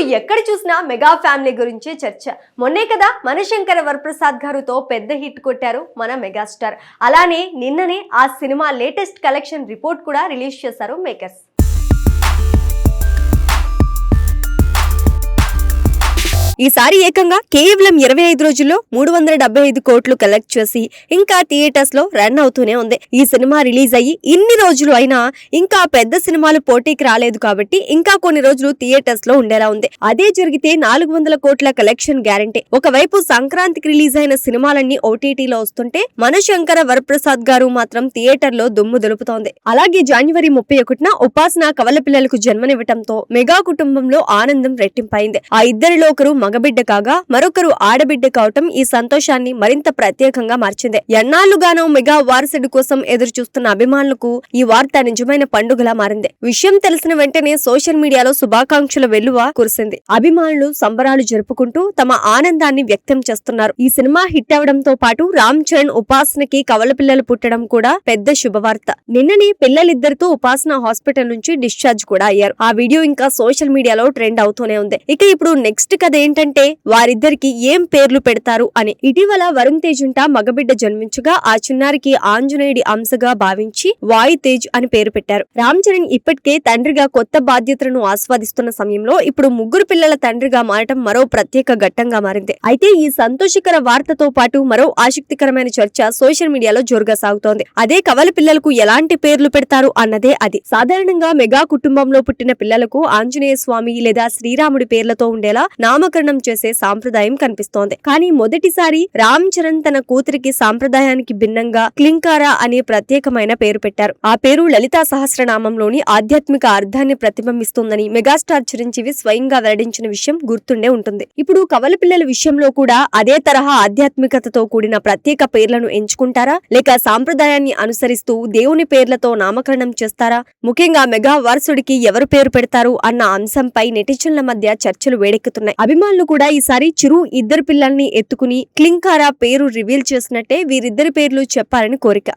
ఎక్కడ చూసినా mega family గురించే చర్చ. మొన్నే కదా మనశంకర వరప్రసాద్ గారుతో పెద్ద హిట్ కొట్టారు మన మెగాస్టార్. అలానే నిన్ననే ఆ సినిమా లేటెస్ట్ కలెక్షన్ రిపోర్ట్ కూడా రిలీజ్ చేశారు మేకర్స్. ఈసారి ఏకంగా కేవలం ఇరవై ఐదు రోజుల్లో మూడు వందల డెబ్బై ఐదు కోట్లు కలెక్ట్ చేసి ఇంకా థియేటర్స్లో రన్ అవుతూనే ఉంది. ఈ సినిమా రిలీజ్ అయ్యి ఇన్ని రోజులు అయినా ఇంకా పెద్ద సినిమాలు పోటీకి రాలేదు కాబట్టి ఇంకా కొన్ని రోజులు థియేటర్స్లో ఉండేలా ఉంది. అదే జరిగితే నాలుగు వందల కోట్ల కలెక్షన్ గ్యారంటీ ఒకవైపు సంక్రాంతికి రిలీజ్ అయిన సినిమాలన్నీ ఓటీటీలో వస్తుంటే మనశంకర వరప్రసాద్ గారు మాత్రం థియేటర్లో దుమ్ము దులుపుతోంది. అలాగే జనవరి ముప్పై ఒకటిన ఉపాసన కవల పిల్లలకు జన్మనివ్వటంతో మెగా కుటుంబంలో ఆనందం రెట్టింపైంది. ఆ ఇద్దరిలో ఒకరు మగబిడ్డ కాగా మరొకరు ఆడబిడ్డ కావటం ఈ సంతోషాన్ని మరింత ప్రత్యేకంగా మార్చింది. ఎన్నాళ్ళుగానో మెగా వారసుడి కోసం ఎదురు చూస్తున్న అభిమానులకు ఈ వార్త నిజమైన పండుగలా మారింది. విషయం తెలిసిన వెంటనే సోషల్ మీడియాలో శుభాకాంక్షల వెల్లువ కురిసింది. అభిమానులు సంబరాలు జరుపుకుంటూ తమ ఆనందాన్ని వ్యక్తం చేస్తున్నారు. ఈ సినిమా హిట్ అవడంతో పాటు రామ్ చరణ్ ఉపాసనకి కవల పిల్లలు పుట్టడం కూడా పెద్ద శుభవార్త. నిన్ననే పిల్లలిద్దరితో ఉపాసన హాస్పిటల్ నుంచి డిశ్చార్జ్ కూడా అయ్యారు. ఆ వీడియో ఇంకా సోషల్ మీడియాలో ట్రెండ్ అవుతూనే ఉంది. ఇక ఇప్పుడు నెక్స్ట్ కథ ఏంటంటే వారిద్దరికి ఏం పేర్లు పెడతారు అని. ఇటీవల వరుణ్ తేజ్ ఉంట మగబిడ్డ జన్మించగా ఆ చిన్నారికి ఆంజనేయుడి అంశగా భావించి వాయు తేజ్ అని పేరు పెట్టారు. రామ్ చరణ్ ఇప్పటికే తండ్రిగా కొత్త బాధ్యతలను ఆస్వాదిస్తున్న సమయంలో ఇప్పుడు ముగ్గురు పిల్లల తండ్రిగా మారటం మరో ప్రత్యేక ఘట్టంగా మారింది. అయితే ఈ సంతోషకర వార్తతో పాటు మరో ఆసక్తికరమైన చర్చ సోషల్ మీడియాలో జోరుగా సాగుతోంది. అదే కవల పిల్లలకు ఎలాంటి పేర్లు పెడతారు అన్నదే అది. సాధారణంగా మెగా కుటుంబంలో పుట్టిన పిల్లలకు ఆంజనేయ స్వామి లేదా శ్రీరాముడి పేర్లతో ఉండేలా నామకరణం చేసే సాంప్రదాయం కనిపిస్తోంది. కానీ మొదటిసారి రామ్ చరణ్ తన కూతురికి సాంప్రదాయానికి భిన్నంగా క్లింకారా అనే ప్రత్యేకమైన పేరు పెట్టారు. ఆ పేరు లలితా సహస్రనామంలోని ఆధ్యాత్మిక అర్థాన్ని ప్రతిబింబిస్తుందని మెగాస్టార్ చిరంజీవి స్వయంగా వెల్లడించిన విషయం గుర్తుండే ఉంటుంది. ఇప్పుడు కవల పిల్లల విషయంలో కూడా అదే తరహా ఆధ్యాత్మికతతో కూడిన ప్రత్యేక పేర్లను ఎంచుకుంటారా? లేక సాంప్రదాయాన్ని అనుసరిస్తూ దేవుని పేర్లతో నామకరణం చేస్తారా? ముఖ్యంగా మెగా వారసుడికి ఎవరు పేరు పెడతారు? అన్న అంశంపై నెటిజన్ల మధ్య చర్చలు వేడెక్కుతున్నాయి. అభిమానులు కూడా ఈసారి చిరు ఇద్దరు పిల్లల్ని ఎత్తుకుని క్లింకారా పేరు రివీల్ చేసినట్టే వీరిద్దరి పేర్లు చెప్పాలని కోరిక.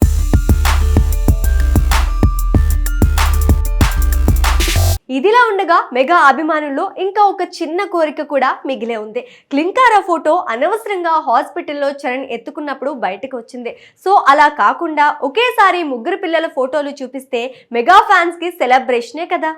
ఇదిలా ఉండగా మెగా అభిమానుల్లో ఇంకా ఒక చిన్న కోరిక కూడా మిగిలే ఉంది. క్లింకారా ఫోటో అనవసరంగా హాస్పిటల్లో చరణ్ ఎత్తుకున్నప్పుడు బయటకు వచ్చింది. సో అలా కాకుండా ఒకేసారి ముగ్గురు పిల్లల ఫోటోలు చూపిస్తే మెగా ఫ్యాన్స్కి సెలబ్రేషనే కదా.